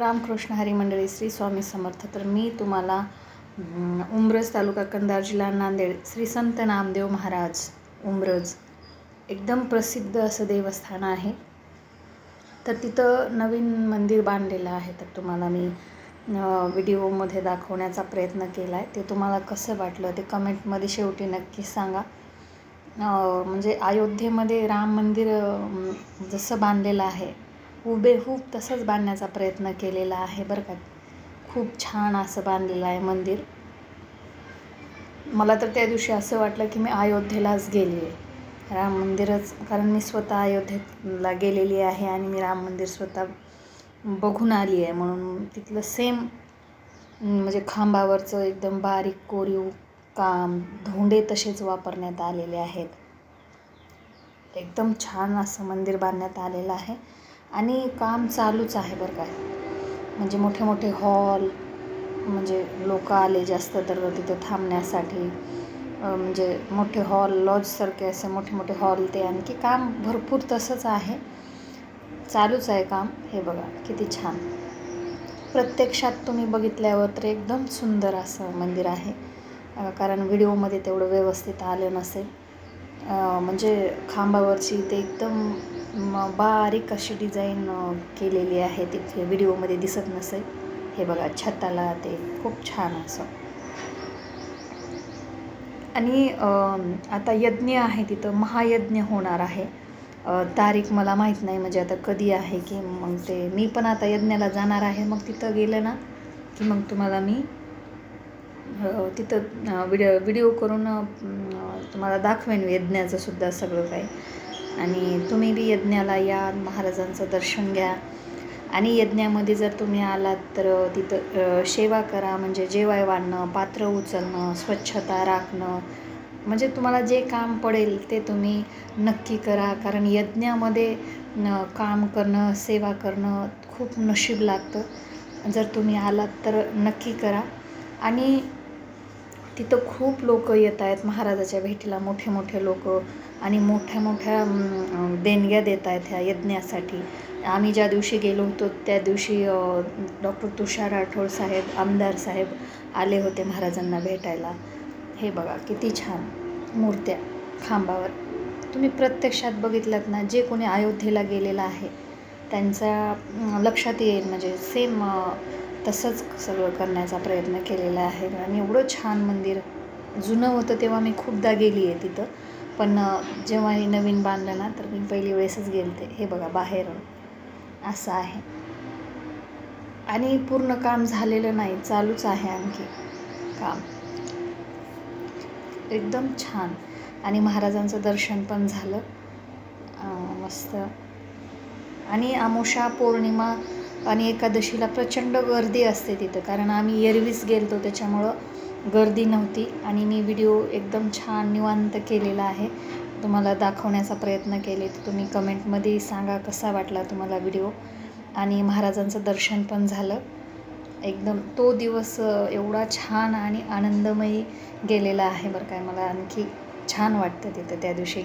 रामकृष्ण हरी मंडळी श्री स्वामी समर्थ. तर मी तुम्हाला उमरज तालुका कंधार जिल्हा नांदेड श्री संत नामदेव महाराज उमरज. एकदम प्रसिद्ध असं देवस्थान आहे. तर तिथं नवीन मंदिर बांधलेलं आहे. तर तुम्हाला मी व्हिडिओमध्ये दाखवण्याचा प्रयत्न केला आहे ते तुम्हाला कसं वाटलं ते कमेंटमध्ये शेवटी नक्की सांगा. म्हणजे अयोध्येमध्ये राम मंदिर जसं बांधलेलं आहे हुबेहूब तसंच बांधण्याचा प्रयत्न केलेला आहे बरं का. खूप छान असं बांधलेलं आहे मंदिर. मला तर त्या दिवशी असं वाटलं की मी अयोध्येलाच गेली आहे राम मंदिरच कारण मी स्वतः अयोध्येला गेलेली आहे आणि मी राम मंदिर स्वतः बघून आली आहे म्हणून. तिथलं सेम म्हणजे खांबावरचं एकदम बारीक कोरीव काम धोंडे तसेच वापरण्यात आलेले आहेत. एकदम छान असं मंदिर बांधण्यात आलेलं आहे. आणि काम चालूच आहे बरं काय म्हणजे मोठे मोठे हॉल म्हणजे लोक आले जास्त तर तिथं थांबण्यासाठी म्हणजे मोठे हॉल लॉजसारखे असे मोठे मोठे हॉल ते आणखी काम भरपूर तसंच आहे. चालूच आहे काम. हे बघा किती छान. प्रत्यक्षात तुम्ही बघितल्यावर तर एकदम सुंदर असं मंदिर आहे. कारण व्हिडिओमध्ये तेवढं व्यवस्थित आलं नसेल. म्हणजे खांबावरची ते एकदम म बारीक अशी डिझाईन केलेली आहे. तिथे व्हिडिओमध्ये दिसत नसेल. हे बघा छताला ते खूप छान असं. आणि आता यज्ञ आहे तिथं महायज्ञ होणार आहे. तारीख मला माहीत नाही म्हणजे आता कधी आहे की मग ते मी पण आता यज्ञाला जाणार आहे. मग तिथं गेलं ना की मग तुम्हाला मी हो, तिथं व्हिडिओ व्हिडिओ करून तुम्हाला दाखवेन यज्ञाचं सुद्धा सगळं काही. आणि तुम्ही बी यज्ञाला या महाराजांचं दर्शन घ्या. आणि यज्ञामध्ये जर तुम्ही आलात तर तिथं सेवा करा. म्हणजे जेवाय वाढणं पात्र उचलणं स्वच्छता राखणं. म्हणजे तुम्हाला जे काम पडेल ते तुम्ही नक्की करा. कारण यज्ञामध्ये न काम करणं सेवा करणं खूप नशीब लागतं. जर तुम्ही आलात तर नक्की करा. आणि तिथं खूप लोक येत आहेत. महाराजाच्या भेटीला मोठे मोठे लोक आणि मोठ्या मोठ्या देणग्या देत आहेत ह्या यज्ञासाठी. आम्ही ज्या दिवशी गेलो होतो त्या दिवशी डॉक्टर तुषार राठोड साहेब आमदार साहेब आले होते महाराजांना भेटायला. हे बघा किती छान मूर्त्या खांबावर. तुम्ही प्रत्यक्षात बघितलात ना जे कोणी अयोध्येला गेलेलं आहे त्यांच्या लक्षात येईल. म्हणजे सेम तसंच सगळं करण्याचा प्रयत्न केलेला आहे. आणि एवढं छान मंदिर जुनं होतं तेव्हा मी खूपदा गेली आहे तिथं. पण जेव्हा हे नवीन बांधलं ना तर मी पहिली वेळेसच गेलते हे बघा बाहेर असं आहे. आणि पूर्ण काम झालेलं नाही. चालूच आहे आणखी काम. एकदम छान. आणि महाराजांचं दर्शन पण झालं. मस्त. आणि आमोशा पौर्णिमा आणि एकादशीला प्रचंड गर्दी असते तिथं. कारण आम्ही एरवीच गेलतो त्याच्यामुळं गर्दी नव्हती. आणि मी व्हिडिओ एकदम छान निवांत केलेला आहे. तुम्हाला दाखवण्याचा प्रयत्न केले तर तुम्ही कमेंटमध्ये सांगा कसा वाटला तुम्हाला व्हिडिओ. आणि महाराजांचं दर्शन पण झालं. एकदम तो दिवस एवढा छान आणि आनंदमयी गेलेला आहे बरं काय मला आणखी छान वाटतं तिथं त्या दिवशी